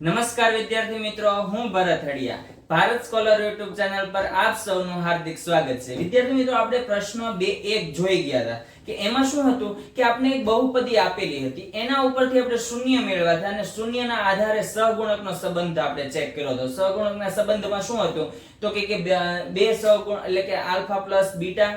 નમસ્કાર વિદ્યાર્થી મિત્રો, હું Bharat Hadiya. Bharat scholar YouTube channel પર આપ સૌનું હાર્દિક સ્વાગત છે. વિદ્યાર્થી મિત્રો, આપણે પ્રશ્ન બે એક જોઈ ગયા હતા કે એમાં શું હતું કે આપણે એક બહુપદી આપેલી હતી. એના ઉપરથી આપણે શૂન્ય મેળવ્યા હતા અને શૂન્યના આધારે સહગુણકનો સંબંધ આપણે ચેક કર્યો હતો. સહગુણકના સંબંધમાં શું હતું તો કે બે સહગુણ એટલે કે આલ્ફા પ્લસ બીટા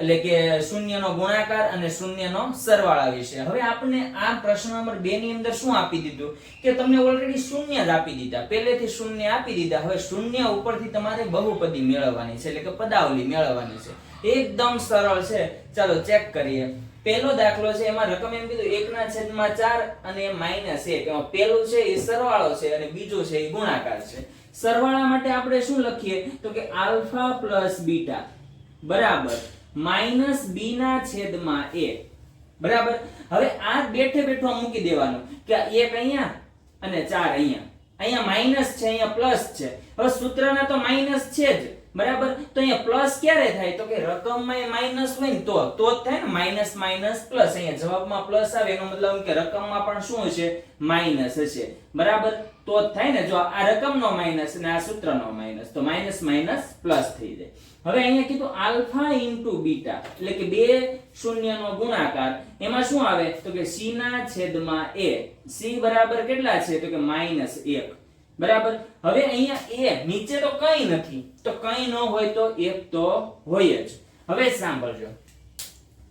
એટલે કે શૂન્યનો ગુણાકાર અને શૂન્યનો સરવાળા વિશે. હવે આપણે આ પ્રશ્ન નંબર 2 ની અંદર શું આપી દીધું? કે તમને ઓલરેડી શૂન્ય જ આપી દીધા. પહેલેથી શૂન્ય આપી દીધા. હવે શૂન્ય ઉપરથી તમારે બહુપદી મેળવવાની છે. એટલે કે પદાવલી મેળવવાની છે. એકદમ સરળ છે. ચાલો ચેક કરીએ. પહેલો દાખલો છે, એમાં રકમ એમ કીધું, એકના છેદમાં ચાર અને માઇનસ 1 એમાં પહેલું છે, એ સરવાળો છે અને બીજો છે, એ ગુણાકાર છે. સરવાળા માટે આપણે શું લખીએ? તો કે આલ્ફા પ્લસ બીટા. બરાબર. માઇનસ બી ના છેદમાં એ. બરાબર? હવે આ બેઠે બેઠો મૂકી દેવાનું કે એક અહીંયા અને ચાર અહીંયા. અહીંયા માઇનસ છે, અહીંયા પ્લસ છે. હવે સૂત્રના તો માઇનસ છે જ. બરાબર? તો અહીંયા પ્લસ ક્યારે થાય? તો કે રકમમાં માઇનસ હોય ને તો. તો જ થાય ને માઇનસ માઇનસ, પ્લસ. અહીંયા જવાબમાં પ્લસ આવે, એનો મતલબ કે રકમમાં પણ શું હશે? માઇનસ હશે. બરાબર? તો જ થાય ને જો આ રકમનો માઇનસ અને આ સૂત્રનો માઇનસ. તો માઇનસ માઇનસ, પ્લસ થઈ જાય. હવે અહીંયા કીધું આલ્ફા ઇન્ટુ બીટા, એટલે કે બે શૂન્યનો ગુણાકાર. એમાં શું આવે? તો કે c ના છેદમાં a c બરાબર કેટલા છે? તો કે માઇનસ એક. બરાબર? હવે અહીંયા a નીચે તો કંઈ નથી. તો કંઈ ન હોય તો એક તો હોય જ. હવે સાંભળજો.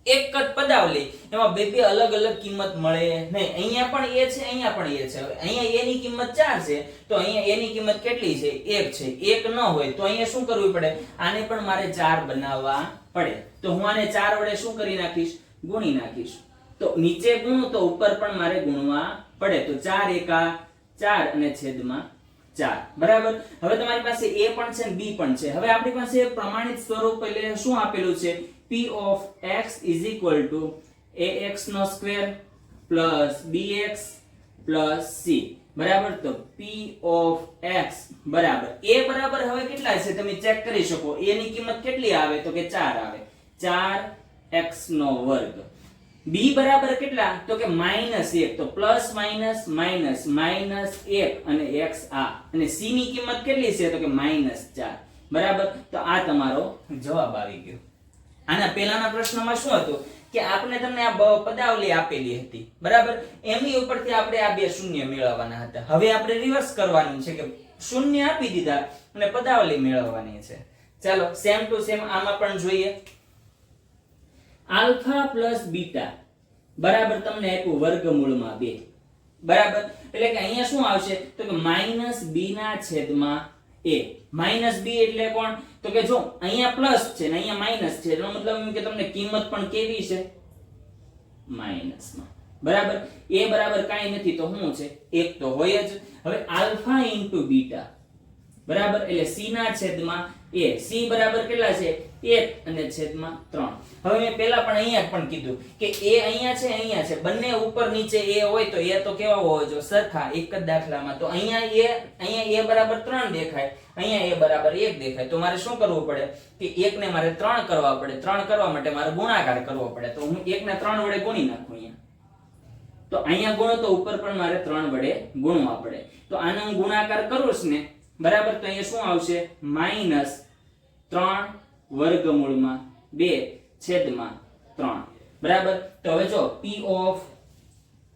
એક જ પદાવલી એમાં બે બે અલગ અલગ કિંમત મળે નહીં. અહીંયા પણ એ છે, અહીંયા પણ એ છે. હવે અહીંયા એ ની કિંમત 4 છે, તો અહીંયા એની કિંમત કેટલી છે? 1 છે. 1 ન હોય તો અહીંયા શું કરવું પડે? આને પણ મારે 4 બનાવવા પડે. તો હું આને 4 વડે શું કરી નાખીશ? ગુણી નાખીશ. તો નીચે ગુણું તો ઉપર પણ મારે ગુણવા પડે. તો 4 એકા 4 અને છેદમાં ચાર. બરાબર? હવે તમારી પાસે એ પણ છે બી પણ છે. હવે આપણી પાસે પ્રમાણિત સ્વરૂપ એટલે શું આપેલું છે? P of x is equal to ax no square plus bx plus c. બરાબર? તો p of x બરાબર. A બરાબર હવે કેટલા છે? તમે ચેક કરી શકો. A ની કિંમત કેટલી આવે? તો કે 4 આવે. 4x નો વર્ગ. B બરાબર કેટલા? તો કે માઇનસ એક. તો પ્લસ માઇનસ માઇનસ માઇનસ એક અને x આ. અને c ની કિંમત કેટલી છે? તો કે માઇનસ ચાર. બરાબર? તો આ તમારો જવાબ આવી ગયો. આના પહેલાના પ્રશ્નમાં શું હતું? કે આપણે તમને આ પદાવલી આપેલી હતી. બરાબર? એમની ઉપરથી આપણે આ બે શૂન્ય મેળવવાના હતા. હવે આપણે રિવર્સ કરવાનું છે કે શૂન્ય આપી દીધા અને પદાવલી મેળવવાની છે. ચાલો સેમ ટુ સેમ આમાં પણ જોઈએ. Alpha plus beta. બરાબર? તમને આપ્યું વર્ગમૂળમાં બે. બરાબર? એટલે કે અહીંયા શું આવશે? તો કે માઇનસ બી ના છેદમાં એ માઇનસ બી એટલે કોણ? તો કે જો અહીંયા પ્લસ છે ને અહીંયા માઇનસ છે, એનો મતલબ એમ કે તમને કિંમત પણ કેવી છે? માઇનસમાં બરાબર? એ બરાબર કાંઈ નથી, તો શું છે? એક તો હોય જ. હવે આલ્ફા ઇન્ટુ બીટા બરાબર? એટલે c ના છેદમાં a. C બરાબર કેટલા છે? 1 અને છેદમાં 3 હવે મેં પહેલા પણ અહીંયા પણ કીધું કે a અહીંયા છે અહીંયા છે. બંને ઉપર નીચે a હોય તો a તો કેવા હોવો જો સરખા, એક જ દાખલામાં. તો અહીંયા a અહીંયા a બરાબર 3 દેખાય. અહીંયા a બરાબર 1 દેખાય. તો મારે શું કરવું પડે? કે 1 ને મારે 3 કરવા પડે. 3 કરવા માટે મારે ગુણાકાર કરવો પડે. તો હું 1 ને 3 વડે ગુણી નાખું અહીંયા. તો અહીંયા ગુણો તો ઉપર પણ મારે 3 વડે ગુણવા પડે. તો આનો હું ગુણાકાર કરું ને બરાબર, તો અહીંયા શું આવશે? માઇનસ ત્રણ વર્ગમૂળમાં બે છેદમાં ત્રણ. બરાબર? તો હવે જો p of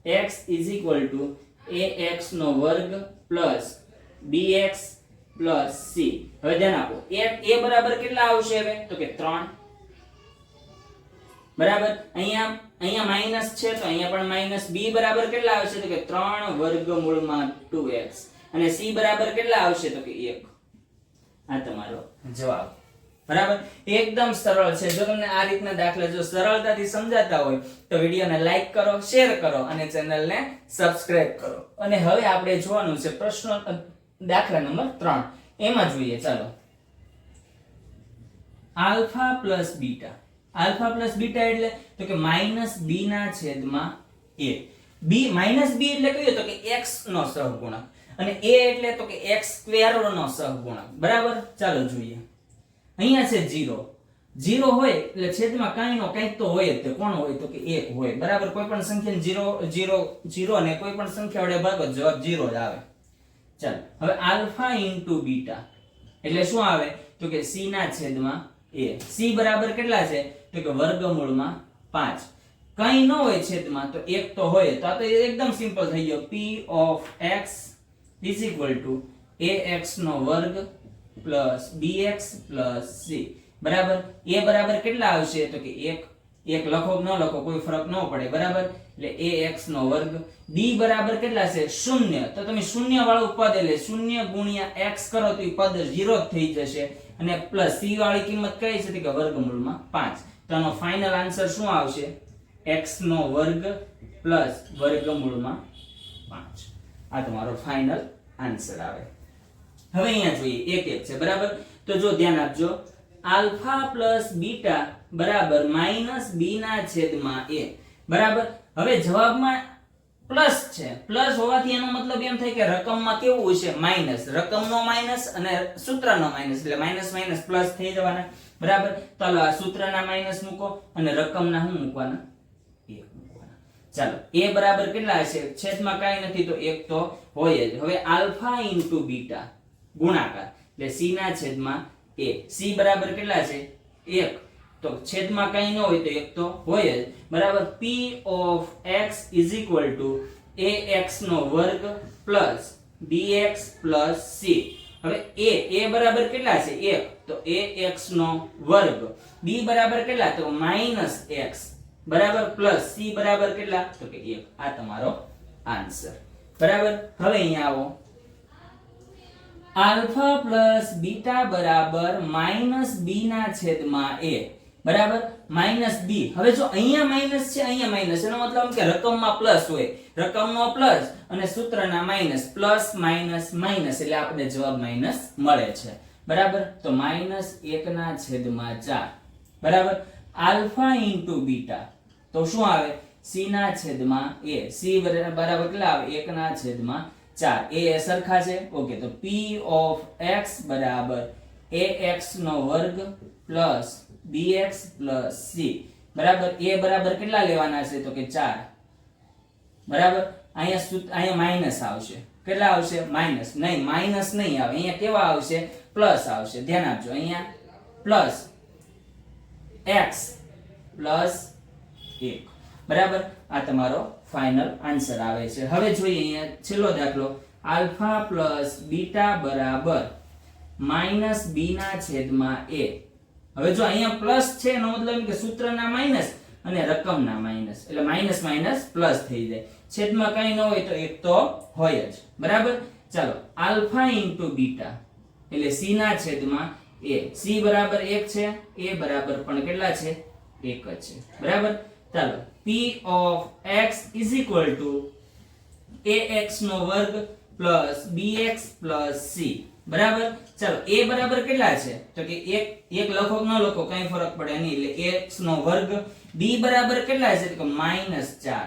x is equal to ax નો વર્ગ પ્લસ bx પ્લસ સી હવે ધ્યાન આપો એ એ બરાબર કેટલા આવશે હવે? તો કે ત્રણ. બરાબર? અહીંયા અહીંયા માઇનસ છે, તો અહીંયા પણ માઇનસ બી બરાબર કેટલા આવશે? તો કે ત્રણ વર્ગમૂળમાં 2x અને c બરાબર કેટલા આવશે? તો કે 1 આ તમારો જવાબ. બરાબર? એકદમ સરળ છે. જો તમને આ રીતના દાખલા જો સરળતાથી સમજાતા હોય, તો વિડીયોને લાઈક કરો, શેર કરો અને ચેનલને સબસ્ક્રાઇબ કરો. અને હવે આપણે જોવાનું છે પ્રશ્ન દાખલા નંબર ત્રણ. એમાં જોઈએ, ચાલો. Alpha plus beta. Alpha plus beta એટલે, તો કે માઇનસ બી ના છેદમાં એ બી, માઇનસ બી એટલે કહીએ તો કે એક્સ નો સહગુણક. અને એ એટલે તો કે એક્સ સ્ક્વેર નો સહગુણક. બરાબર? ચાલો જોઈએ. અહીંયા છે જીરો જીરો હોય એટલે છેદમાં કાંઈ નો કંઈક તો હોય જ તે. કોણ હોય? તો કે એક હોય. બરાબર? કોઈ પણ સંખ્યાને જીરો જીરો જીરો ને કોઈ પણ સંખ્યા વડે ભાગો જવાબ 0 જ આવે. ચાલો. હવે આલ્ફા ઇન્ટુ બીટા એટલે શું આવે? તો કે c ના છેદમાં a c બરાબર કેટલા છે? તો કે વર્ગમૂળમાં 5 કંઈ ન હોય છેદમાં તો એક તો હોય તો આ તો એકદમ સિમ્પલ થઈ ગયો. p of x is equal to ax નો વર્ગ પ્લસ bx પ્લસ c. બરાબર? a બરાબર કેટલા આવશે? તો કે એક એક લખો ન લખો, કોઈ ફરક ન પડે. બરાબર? એટલે ax નો વર્ગ, b બરાબર કેટલા છે? શૂન્ય. તો તમે શૂન્ય વાળું પદ એટલે શૂન્ય ગુણ્યા x કરો તો એ પદ 0 જ થઈ જશે. અને પ્લસ c વાળી કિંમત કઈ છે? કે વર્ગમૂળમાં 5 તો આનો ફાઇનલ આન્સર શું આવશે? x નો વર્ગ પ્લસ વર્ગમૂળમાં 5 આ તમારો ફાઇનલ આન્સર આવે. હવે અહીંયા જોઈએ, એક એક છે, બરાબર? તો જો ધ્યાન આપજો, આલ્ફા પ્લસ બીટા બરાબર માઇનસ બી ના છેદમાં એ, બરાબર? હવે જવાબમાં પ્લસ છે. પ્લસ હોવાથી એનો મતલબ એમ થાય કે રકમમાં કેવું હશે માઇનસ. રકમનો માઇનસ અને સૂત્રનો માઇનસ, એટલે માઇનસ માઇનસ પ્લસ થઈ જવાના, બરાબર? તો આ સૂત્રના માઇનસ મૂકો અને રકમના શું મૂકવાના? ચાલો a બરાબર કેટલા હશે? છેદમાં કાંઈ નથી તો એક તો હોય જ. હવે આલ્ફા ઇન્ટુ બીટા, ગુણાકાર. એટલે c ના છેદમાં a c બરાબર કેટલા છે? એક. તો છેદમાં કંઈ ન હોય તો એક તો હોય જ. બરાબર, p of x equal to to ax નો વર્ગ પ્લસ dx પ્લસ c. હવે a a બરાબર કેટલા છે? એક. તો ax નો વર્ગ. B બરાબર કેટલા? તો માઇનસ x. બરાબર પ્લસ સી બરાબર કેટલા? તો કે એક. આ તમારો આન્સર. બરાબર? હવે અહીંયા આવો. આલ્ફા પ્લસ બીટા બરાબર માઇનસ બી ના છેદમાં એ. બરાબર? Minus b. હવે જો અહીંયા માઇનસ છે, અહીંયા માઇનસ. એનો મતલબ કે રકમમાં પ્લસ હોય. રકમનો પ્લસ અને સૂત્રના માઇનસ. Plus, minus minus. એટલે આપણે જવાબ માઇનસ મળે છે. બરાબર? તો માઇનસ એક ના છેદમાં ચાર. બરાબર? Alpha into beta. તો શું આવે? c ના છેદમાં a c બરાબર કેટલા આવે? એક ના છેદમાં ચાર. એ એ સરખા છે? ઓકે, તો p ઓફ x બરાબર ax નો વર્ગ પ્લસ bx પ્લસ c. બરાબર? a બરાબર કેટલા લેવાના છે? તો કે ચાર. બરાબર? અહીંયા અહીંયા માઇનસ આવશે. કેટલા આવશે? માઇનસ. નહીં માઇનસ નહીં આવે. અહીંયા કેવા આવશે? પ્લસ આવશે. ધ્યાન આપજો. અહીંયા પ્લસ x પ્લસ એક. બરાબર? આ તમારો ફાઇનલ આન્સર આવે છે. હવે જોઈએ અહીંયા છેલ્લો દાખલો. આલ્ફા પ્લસ બીટા બરાબર માઇનસ બી ના છેદમાં એ. હવે જો અહીંયા પ્લસ છે, એનો મતલબ કે સૂત્રના માઇનસ અને રકમના માઇનસ. એટલે માઇનસ માઇનસ પ્લસ થઈ જાય. છેદમાં કઈ ન હોય તો એક તો હોય જ. બરાબર? ચાલો, આલ્ફા ઇન્ટુ બીટા. એટલે સી ના છેદમાં એ. સી બરાબર એક છે, એ બરાબર પણ કેટલા છે? એક જ છે. બરાબર? ચાલો, p x x is equal to ax નો વર્ગ પ્લસ bx પ્લસ c. બરાબર? ચાલો, a બરાબર કેટલા છે? તો કે એક એક લખો કે ન લખો, કઈ ફરક પડે નહીં. એટલે x નો વર્ગ b બરાબર કેટલા છે? તો કે ચાર.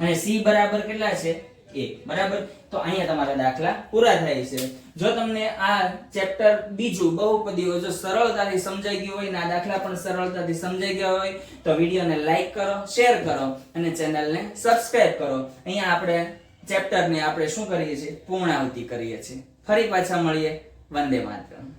અને c બરાબર કેટલા છે? એક બરાબર? તો અહીંયા તમારા દાખલા પૂરા થાય છે. જો તમને આ ચેપ્ટર બીજું બહુપદીઓ જો સરળતાથી સમજાઈ ગયું હોય ને આ દાખલા પણ સરળતાથી સમજાઈ ગયા હોય, તો વિડીયોને લાઈક કરો શેર કરો અને ચેનલને સબસ્ક્રાઇબ કરો. અહીંયા આપણે ચેપ્ટરને આપણે શું કરીએ છીએ? પૂર્ણાહુતિ કરીએ છીએ. ફરી પાછા મળીએ. વંદે માતરમ.